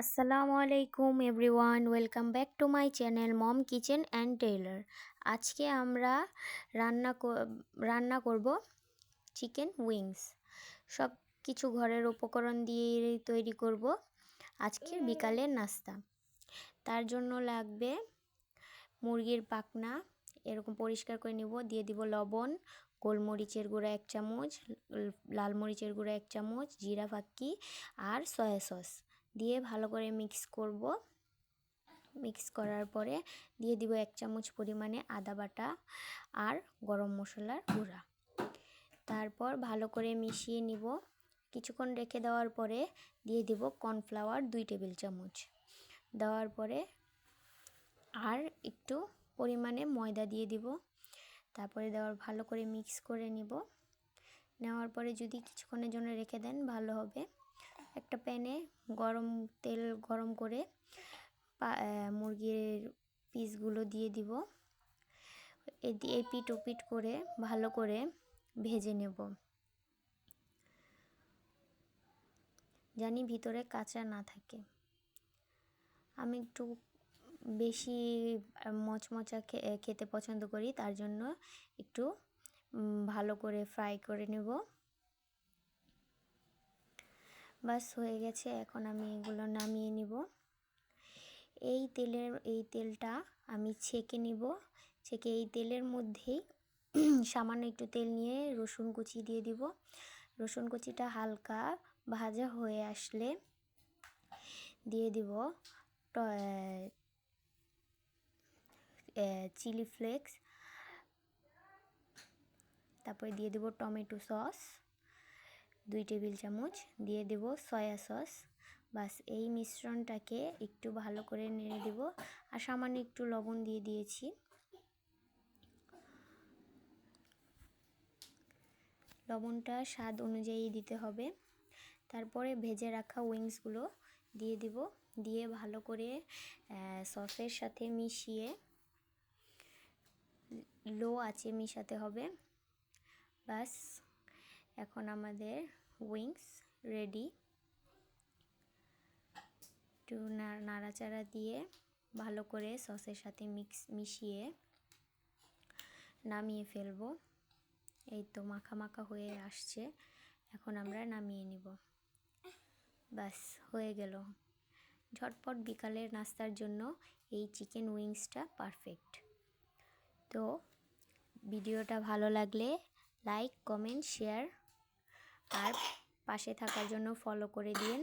আসসালামু আলাইকুম everyone, welcome back to my channel mom kitchen and tailor. আজকে আমরা রান্না রান্না করব চিকেন উইংস। সব কিছু ঘরের উপকরণ দিয়ে তৈরি করব আজকের বিকালের নাস্তা। তার জন্য লাগবে মুরগির পাখনা এরকম পরিষ্কার করে নিব। দিয়ে দিব লবণ, গোলমরিচের গুঁড়া এক চামচ, লাল মরিচের গুঁড়া এক চামচ, জিরা ফাক্কি আর সয়া সস। দিয়ে ভালো করে মিক্স করব। মিক্স করার পরে দিয়ে দিব এক চামচ পরিমাণে আদা বাটা আর গরম মশলার গুঁড়া। তারপর ভালো করে মিশিয়ে নিব। কিছুক্ষণ রেখে দেওয়ার পরে দিয়ে দিব কর্নফ্লাওয়ার দুই টেবিল চামচ। দেওয়ার পরে আর একটু পরিমাণে ময়দা দিয়ে দিব। তারপরে দেওয়ার, ভালো করে মিক্স করে নিব। নেওয়ার পরে যদি কিছুক্ষণের জন্য রেখে দেন, ভালো হবে। একটা প্যানে গরম তেল গরম করে মুরগির পিসগুলো দিয়ে দিব। এ দিয়ে এপিট ওপিট করে ভালো করে ভেজে নেব। জানি ভিতরে কাঁচা না থাকে। আমি একটু বেশি মচমচা খেতে পছন্দ করি, তার জন্য একটু ভালো করে ফ্রাই করে নেব। বাস, হয়ে গেছে। এখন আমি এগুলো নামিয়ে নিব। এই তেলের, এই তেলটা আমি ছেঁকে নিব। ছেঁকে এই তেলের মধ্যেই সামান্য একটু তেল নিয়ে রসুন কুচি দিয়ে দিব। রসুন কুচিটা হালকা ভাজা হয়ে আসলে দিয়ে দিব। Chilli flakes. তারপরে দিয়ে দেব টমেটো সস। দুই টেবিল চামচ দিয়ে দেব সয়া সস। বাস এই মিশ্রণটাকে একটু ভালো করে নেড়ে দেব আর সামান্য একটু লবণ দিয়ে দিয়েছি। লবণটা স্বাদ অনুযায়ী দিতে হবে। তারপরে ভেজে রাখা উইংসগুলো দিয়ে দিব। দিয়ে ভালো করে সসের সাথে মিশিয়ে লো আছে মিশাতে হবে। বাস এখন আমাদের উইংস রেডি একটু নাড়াচাড়া দিয়ে ভালো করে সসের সাথে মিক্স মিশিয়ে নামিয়ে ফেলব। এই তো মাখা মাখা হয়ে আসছে। এখন আমরা নামিয়ে নিব। বাস হয়ে গেল। ঝটপট বিকালের নাস্তার জন্য এই চিকেন উইংসটা পারফেক্ট তো, ভিডিওটা ভালো লাগলে লাইক কমেন্ট শেয়ার আর পাশে থাকার জন্য ফলো করে দিন।